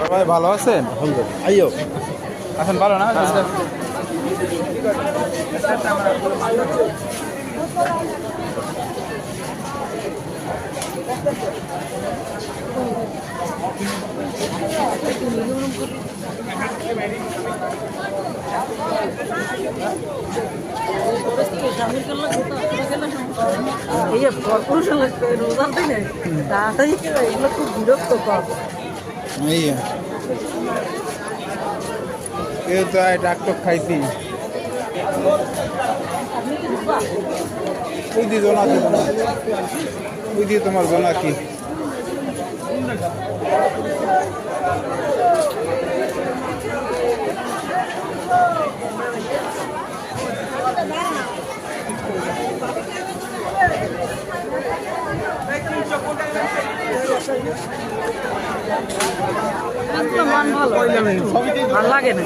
সবাই ভালো আছেন? আইও আছেন ভালো না? এই যে কর্পোরেশন রোজার দিনে তাড়াতাড়ি এগুলো খুব বিরক্ত কর। এই তোমার জোনা কি ভালো। লাগে না।